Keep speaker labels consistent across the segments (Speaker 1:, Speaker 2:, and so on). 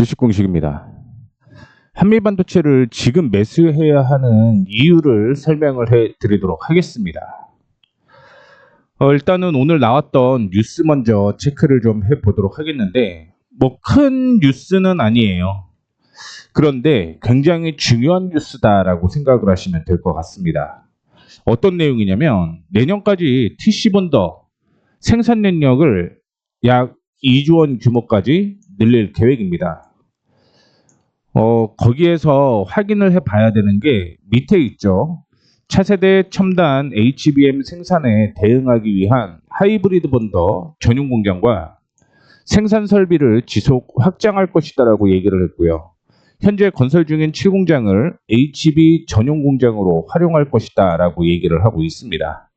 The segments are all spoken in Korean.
Speaker 1: 주식 공식입니다. 한미 반도체를 지금 매수해야 하는 이유를 설명을 해 드리도록 하겠습니다. 어, 일단은 오늘 나왔던 뉴스 먼저 체크를 좀 해보도록 하겠는데, 뭐 큰 뉴스는 아니에요. 그런데 굉장히 중요한 뉴스다라고 생각을 하시면 될 것 같습니다. 어떤 내용이냐면, 내년까지 TC본더 생산 능력을 약 2조 원 규모까지 늘릴 계획입니다. 어, 거기에서 확인을 해 봐야 되는 게 밑에 있죠. 차세대 첨단 HBM 생산에 대응하기 위한 하이브리드 본더 전용 공장과 생산 설비를 지속 확장할 것이다라고 얘기를 했고요. 현재 건설 중인 7공장을 HB 전용 공장으로 활용할 것이다라고 얘기를 하고 있습니다.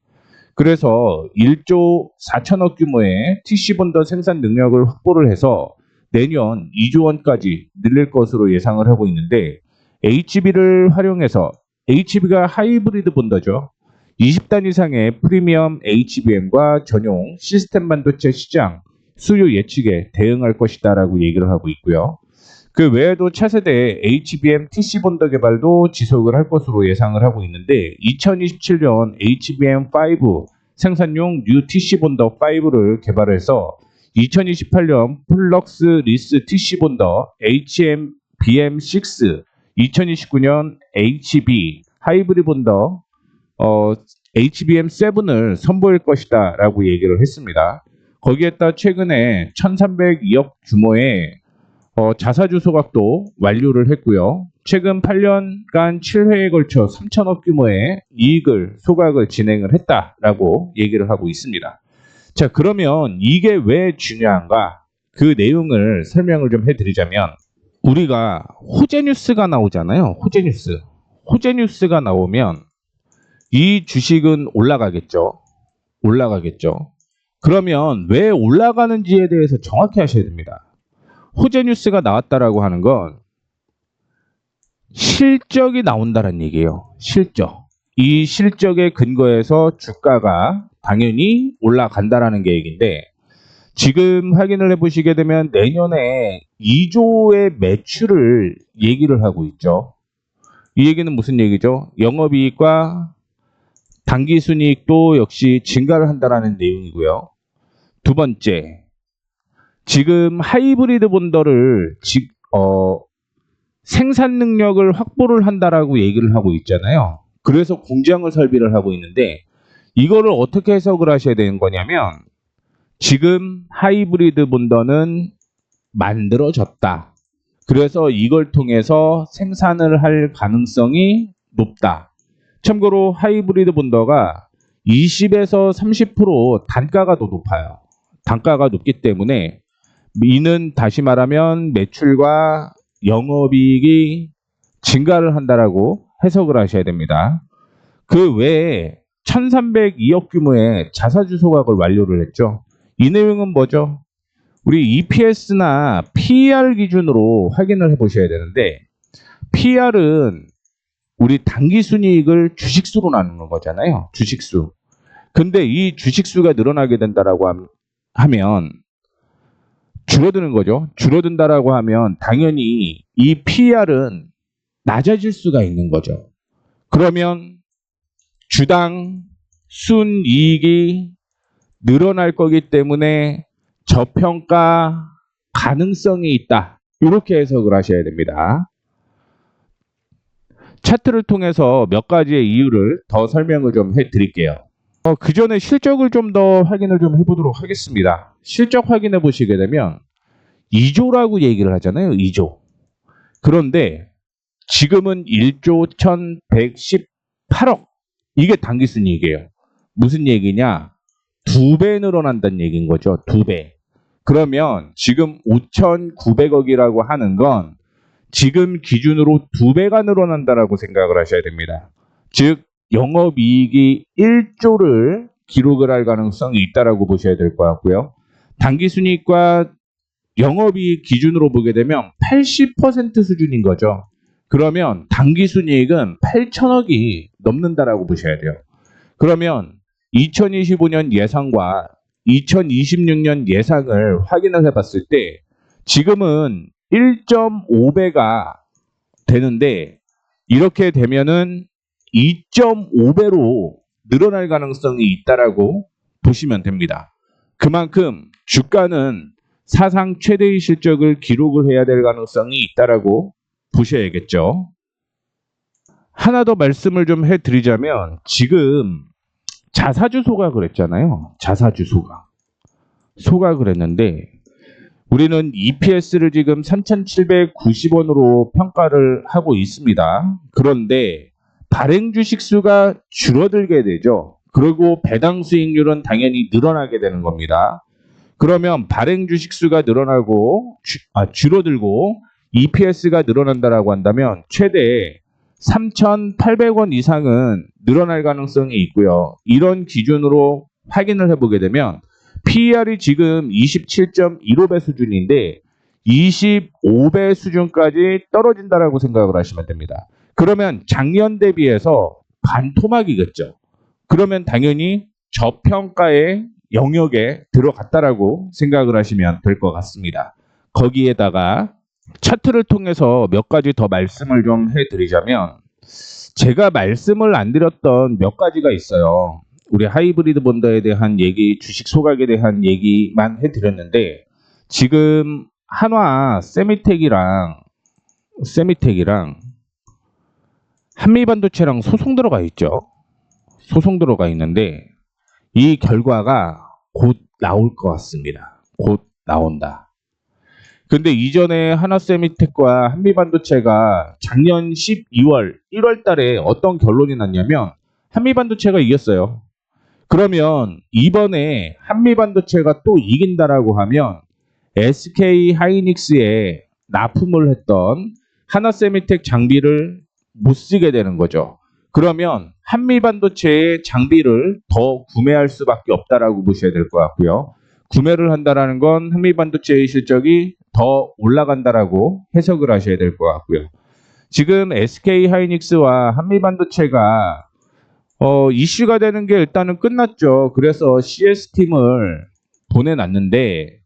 Speaker 1: 그래서 1조 4천억 규모의 TC 본더 생산 능력을 확보를 해서 내년 2조 원까지 늘릴 것으로 예상을 하고 있는데 HB를 활용해서 HB가 하이브리드 본더죠. 20단 이상의 프리미엄 HBM과 전용 시스템 반도체 시장 수요 예측에 대응할 것이다라고 얘기를 하고 있고요. 그 외에도 차세대 HBM TC 본더 개발도 지속을 할 것으로 예상을 하고 있는데 2027년 HBM5 생산용 뉴 TC 본더 5를 개발해서 2028년 플럭스 리스 TC 본더 HBM6 2029년 HB 하이브리드 본더 어, HBM7을 선보일 것이다 라고 얘기를 했습니다. 거기에다 최근에 1302억 규모의 어, 자사주 소각도 완료를 했고요. 최근 8년간 7회에 걸쳐 3천억 규모의 이익을 소각을 진행을 했다라고 얘기를 하고 있습니다. 자, 그러면 이게 왜 중요한가? 그 내용을 설명을 좀 해드리자면 우리가 호재 뉴스가 나오잖아요. 호재 뉴스. 호재 뉴스가 나오면 이 주식은 올라가겠죠. 올라가겠죠. 그러면 왜 올라가는지에 대해서 정확히 하셔야 됩니다. 호재 뉴스가 나왔다라고 하는 건 실적이 나온다는 얘기예요. 실적. 이 실적에 근거해서 주가가 당연히 올라간다라는 계획인데 지금 확인을 해보시게 되면 내년에 2조의 매출을 얘기를 하고 있죠. 이 얘기는 무슨 얘기죠? 영업이익과 당기순이익도 역시 증가를 한다라는 내용이고요. 두 번째, 지금 하이브리드 본더를 지, 어, 생산 능력을 확보를 한다라고 얘기를 하고 있잖아요. 그래서 공장을 설비를 하고 있는데 이거를 어떻게 해석을 하셔야 되는 거냐면 지금 하이브리드 본더는 만들어졌다. 그래서 이걸 통해서 생산을 할 가능성이 높다. 참고로 하이브리드 본더가 20에서 30% 단가가 더 높아요. 단가가 높기 때문에 이는 다시 말하면 매출과 영업이익이 증가를 한다라고 해석을 하셔야 됩니다. 그 외에 1302억 규모의 자사주 소각을 완료를 했죠. 이 내용은 뭐죠? 우리 EPS나 PER 기준으로 확인을 해 보셔야 되는데 PER은 우리 당기순이익을 주식수로 나누는 거잖아요. 주식수. 근데 이 주식수가 늘어나게 된다라고 함- 하면 줄어드는 거죠. 줄어든다라고 하면 당연히 이 PER은 낮아질 수가 있는 거죠. 그러면 주당 순이익이 늘어날 거기 때문에 저평가 가능성이 있다. 이렇게 해석을 하셔야 됩니다. 차트를 통해서 몇 가지의 이유를 더 설명을 좀 해드릴게요. 어, 그 전에 실적을 좀 더 확인을 좀 해보도록 하겠습니다. 실적 확인해 보시게 되면 2조라고 얘기를 하잖아요. 2조. 그런데 지금은 1조 1118억. 이게 당기순 이익이에요. 무슨 얘기냐? 두 배 늘어난다는 얘기인 거죠. 두 배. 그러면 지금 5,900억이라고 하는 건 지금 기준으로 두 배가 늘어난다라고 생각을 하셔야 됩니다. 즉 영업이익이 1조를 기록을 할 가능성이 있다라고 보셔야 될 것 같고요. 당기순이익과 영업이익 기준으로 보게 되면 80% 수준인 거죠. 그러면 당기 순이익은 8천억이 넘는다라고 보셔야 돼요. 그러면 2025년 예상과 2026년 예상을 확인을 해봤을 때 지금은 1.5배가 되는데 이렇게 되면은 2.5배로 늘어날 가능성이 있다라고 보시면 됩니다. 그만큼 주가는 사상 최대의 실적을 기록을 해야 될 가능성이 있다라고 보셔야겠죠. 하나 더 말씀을 좀 해드리자면 지금 자사주소가 그랬잖아요. 자사주소가 소가 그랬는데 우리는 EPS를 지금 3,790원으로 평가를 하고 있습니다. 그런데 발행 주식 수가 줄어들게 되죠. 그리고 배당 수익률은 당연히 늘어나게 되는 겁니다. 그러면 발행 주식 수가 늘어나고 주- 아, 줄어들고 EPS가 늘어난다라고 한다면 최대 3,800원 이상은 늘어날 가능성이 있고요. 이런 기준으로 확인을 해보게 되면 PER이 지금 27.15배 수준인데 25배 수준까지 떨어진다라고 생각을 하시면 됩니다. 그러면 작년 대비해서 반토막이겠죠. 그러면 당연히 저평가의 영역에 들어갔다라고 생각을 하시면 될 것 같습니다. 거기에다가 차트를 통해서 몇 가지 더 말씀을 좀 해드리자면 제가 말씀을 안 드렸던 몇 가지가 있어요. 우리 하이브리드 본더에 대한 얘기, 주식 소각에 대한 얘기만 해드렸는데 지금 한화 세미텍이랑 세미텍이랑 한미반도체랑 소송 들어가 있죠. 소송 들어가 있는데 이 결과가 곧 나올 것 같습니다. 곧 나온다. 근데 이전에 하나세미텍과 한미반도체가 작년 12월, 1월 달에 어떤 결론이 났냐면 한미반도체가 이겼어요. 그러면 이번에 한미반도체가 또 이긴다라고 하면 SK 하이닉스에 납품을 했던 하나세미텍 장비를 못 쓰게 되는 거죠. 그러면 한미반도체의 장비를 더 구매할 수밖에 없다라고 보셔야 될 것 같고요. 구매를 한다라는 건 한미반도체의 실적이 더 올라간다라고 해석을 하셔야 될 것 같고요. 지금 SK 하이닉스와 한미 반도체가 어, 이슈가 되는 게 일단은 끝났죠. 그래서 CS팀을 보내놨는데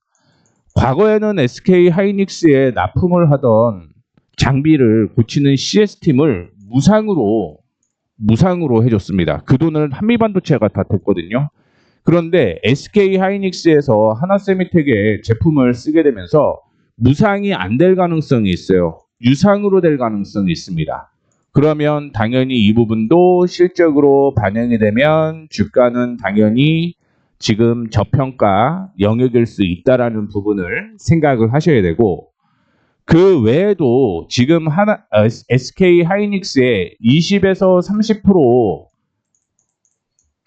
Speaker 1: 과거에는 SK 하이닉스에 납품을 하던 장비를 고치는 CS팀을 무상으로 무상으로 해줬습니다. 그 돈을 한미반도체가 다 댔거든요. 그런데 SK 하이닉스에서 하나세미텍의 제품을 쓰게 되면서 무상이 안 될 가능성이 있어요. 유상으로 될 가능성이 있습니다. 그러면 당연히 이 부분도 실적으로 반영이 되면 주가는 당연히 지금 저평가 영역일 수 있다라는 부분을 생각을 하셔야 되고 그 외에도 지금 하나 어, SK 하이닉스의 20에서 30%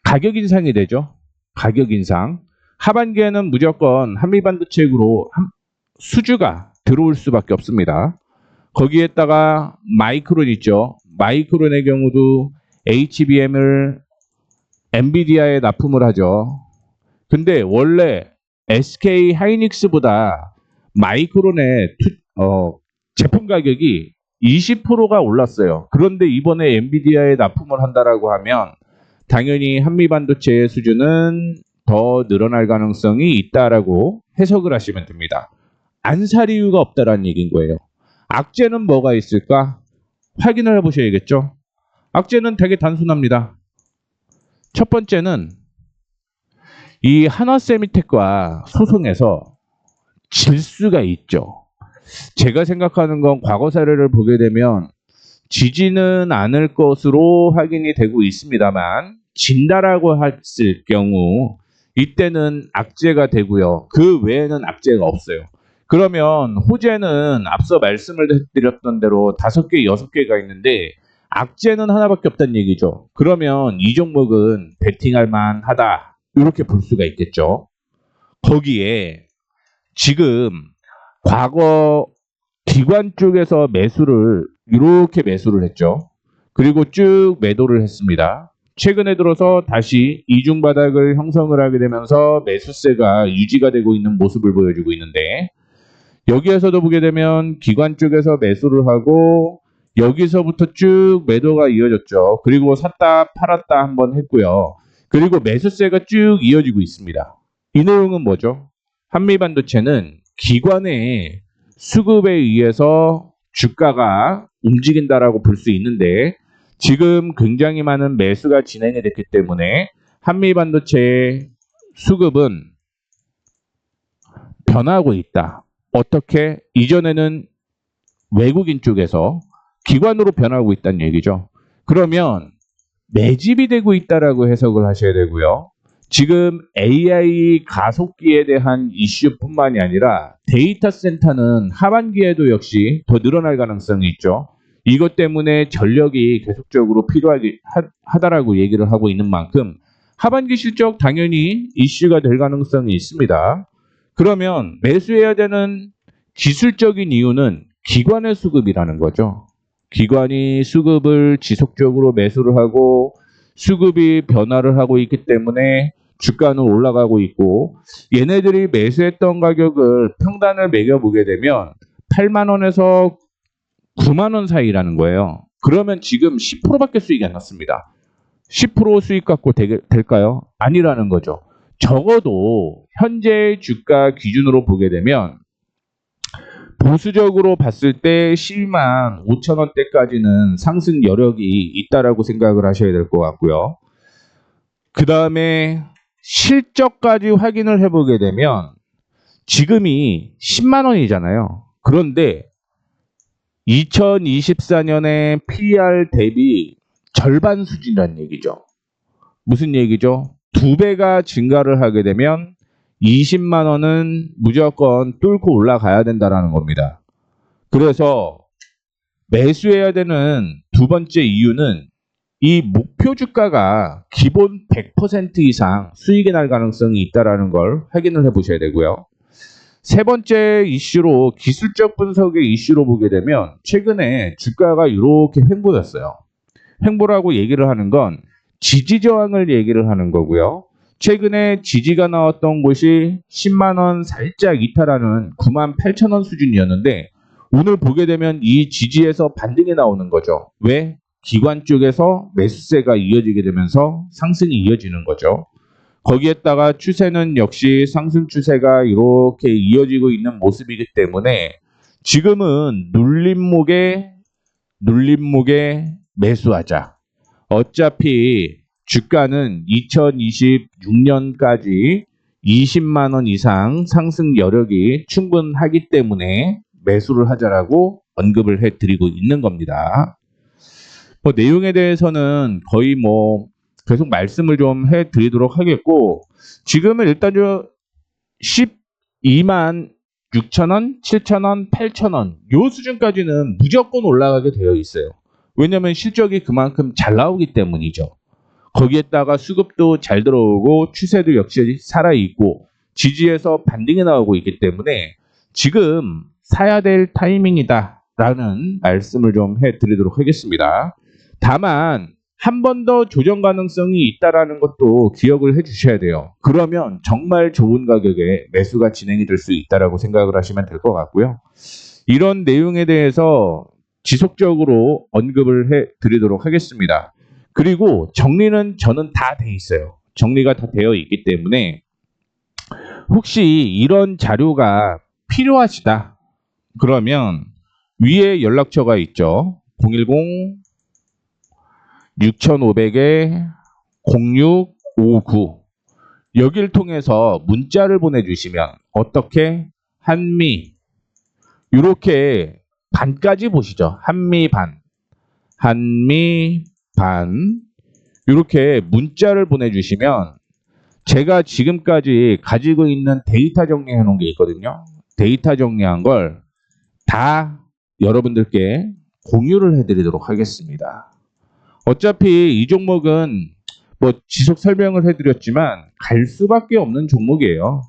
Speaker 1: 가격 인상이 되죠. 가격 인상. 하반기에는 무조건 한미반도체로 한- 수주가 들어올 수밖에 없습니다. 거기에다가 마이크론 있죠. 마이크론의 경우도 HBM을 엔비디아에 납품을 하죠. 근데 원래 SK 하이닉스보다 마이크론의 투- 어, 제품 가격이 20%가 올랐어요. 그런데 이번에 엔비디아에 납품을 한다라고 하면 당연히 한미 반도체의 수준은 더 늘어날 가능성이 있다라고 해석을 하시면 됩니다. 안 살 이유가 없다라는 얘기인 거예요. 악재는 뭐가 있을까? 확인을 해보셔야겠죠. 악재는 되게 단순합니다. 첫 번째는 이 한화세미텍과 소송에서 질 수가 있죠. 제가 생각하는 건 과거 사례를 보게 되면 지지는 않을 것으로 확인이 되고 있습니다만 진다라고 했을 경우 이때는 악재가 되고요. 그 외에는 악재가 없어요. 그러면 호재는 앞서 말씀을 드렸던 대로 다섯 개, 여섯 개가 있는데 악재는 하나밖에 없다는 얘기죠. 그러면 이 종목은 베팅할 만하다. 이렇게 볼 수가 있겠죠. 거기에 지금 과거 기관 쪽에서 매수를 이렇게 매수를 했죠. 그리고 쭉 매도를 했습니다. 최근에 들어서 다시 이중 바닥을 형성을 하게 되면서 매수세가 유지가 되고 있는 모습을 보여주고 있는데 여기에서도 보게 되면 기관 쪽에서 매수를 하고 여기서부터 쭉 매도가 이어졌죠. 그리고 샀다 팔았다 한번 했고요. 그리고 매수세가 쭉 이어지고 있습니다. 이 내용은 뭐죠? 한미반도체는 기관의 수급에 의해서 주가가 움직인다라고 볼 수 있는데 지금 굉장히 많은 매수가 진행이 됐기 때문에 한미 반도체의 수급은 변하고 있다. 어떻게 이전에는 외국인 쪽에서 기관으로 변하고 있다는 얘기죠. 그러면 매집이 되고 있다라고 해석을 하셔야 되고요. 지금 AI 가속기에 대한 이슈뿐만이 아니라 데이터 센터는 하반기에도 역시 더 늘어날 가능성이 있죠. 이것 때문에 전력이 계속적으로 필요하기 하, 다라고 얘기를 하고 있는 만큼 하반기 실적 당연히 이슈가 될 가능성이 있습니다. 그러면 매수해야 되는 기술적인 이유는 기관의 수급이라는 거죠. 기관이 수급을 지속적으로 매수를 하고 수급이 변화를 하고 있기 때문에 주가는 올라가고 있고 얘네들이 매수했던 가격을 평단을 매겨보게 되면 8만 원에서 9만 원 사이라는 거예요. 그러면 지금 10%밖에 수익이 안 났습니다. 10% 수익 갖고 되, 될까요? 아니라는 거죠. 적어도 현재 주가 기준으로 보게 되면 보수적으로 봤을 때 12만 5천 원대까지는 상승 여력이 있다라고 생각을 하셔야 될 것 같고요. 그 다음에 실적까지 확인을 해보게 되면 지금이 10만 원이잖아요. 그런데 2024년에 PER 대비 절반 수준이라는 얘기죠. 무슨 얘기죠? 두 배가 증가를 하게 되면 20만 원은 무조건 뚫고 올라가야 된다라는 겁니다. 그래서 매수해야 되는 두 번째 이유는 이 목표 주가가 기본 100% 이상 수익이 날 가능성이 있다라는 걸 확인을 해 보셔야 되고요. 세 번째 이슈로 기술적 분석의 이슈로 보게 되면 최근에 주가가 이렇게 횡보였어요. 횡보라고 얘기를 하는 건 지지 저항을 얘기를 하는 거고요. 최근에 지지가 나왔던 곳이 10만 원 살짝 이탈하는 9만 8천 원 수준이었는데 오늘 보게 되면 이 지지에서 반등이 나오는 거죠. 왜? 기관 쪽에서 매수세가 이어지게 되면서 상승이 이어지는 거죠. 거기에다가 추세는 역시 상승 추세가 이렇게 이어지고 있는 모습이기 때문에 지금은 눌림목에 눌림목에 매수하자. 어차피 주가는 2026년까지 20만 원 이상 상승 여력이 충분하기 때문에 매수를 하자라고 언급을 해 드리고 있는 겁니다. 뭐 내용에 대해서는 거의 뭐 계속 말씀을 좀 해 드리도록 하겠고 지금은 일단 저 12만 6천원, 7천원, 8천원 요 수준까지는 무조건 올라가게 되어 있어요. 왜냐하면 실적이 그만큼 잘 나오기 때문이죠. 거기에다가 수급도 잘 들어오고 추세도 역시 살아있고 지지에서 반등이 나오고 있기 때문에 지금 사야 될 타이밍이다 라는 말씀을 좀 해드리도록 하겠습니다. 다만 한 번 더 조정 가능성이 있다라는 것도 기억을 해 주셔야 돼요. 그러면 정말 좋은 가격에 매수가 진행이 될 수 있다라고 생각을 하시면 될 것 같고요. 이런 내용에 대해서 지속적으로 언급을 해 드리도록 하겠습니다. 그리고 정리는 저는 다 돼 있어요. 정리가 다 되어 있기 때문에 혹시 이런 자료가 필요하시다. 그러면 위에 연락처가 있죠. 010 6500에 0659 여기를 통해서 문자를 보내주시면 어떻게 한미 이렇게 반까지 보시죠. 한미 반 한미 반 이렇게 문자를 보내주시면 제가 지금까지 가지고 있는 데이터 정리해 놓은 게 있거든요. 데이터 정리한 걸 다 여러분들께 공유를 해드리도록 하겠습니다. 어차피 이 종목은 뭐 지속 설명을 해드렸지만 갈 수밖에 없는 종목이에요.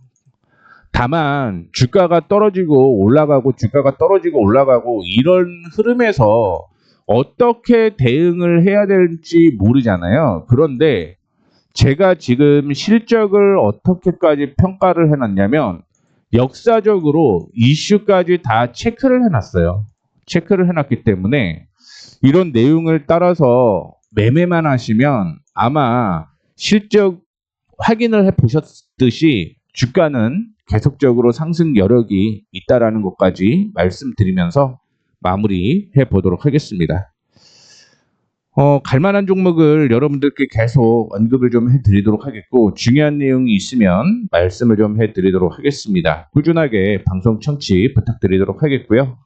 Speaker 1: 다만 주가가 떨어지고 올라가고 주가가 떨어지고 올라가고 이런 흐름에서 어떻게 대응을 해야 될지 모르잖아요. 그런데 제가 지금 실적을 어떻게까지 평가를 해놨냐면 역사적으로 이슈까지 다 체크를 해놨어요. 체크를 해놨기 때문에 이런 내용을 따라서 매매만 하시면 아마 실적 확인을 해 보셨듯이 주가는 계속적으로 상승 여력이 있다라는 것까지 말씀드리면서 마무리해 보도록 하겠습니다. 어, 갈만한 종목을 여러분들께 계속 언급을 좀 해드리도록 하겠고 중요한 내용이 있으면 말씀을 좀 해드리도록 하겠습니다. 꾸준하게 방송 청취 부탁드리도록 하겠고요.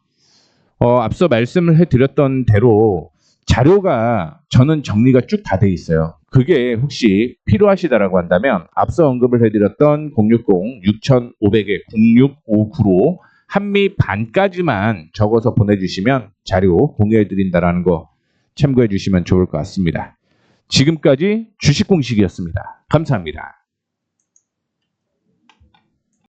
Speaker 1: 어, 앞서 말씀을 해드렸던 대로 자료가 저는 정리가 쭉 다 돼 있어요. 그게 혹시 필요하시다라고 한다면 앞서 언급을 해드렸던 060-6500에 0659로 한미 반까지만 적어서 보내주시면 자료 공유해드린다라는 거 참고해 주시면 좋을 것 같습니다. 지금까지 주식 공식이었습니다. 감사합니다.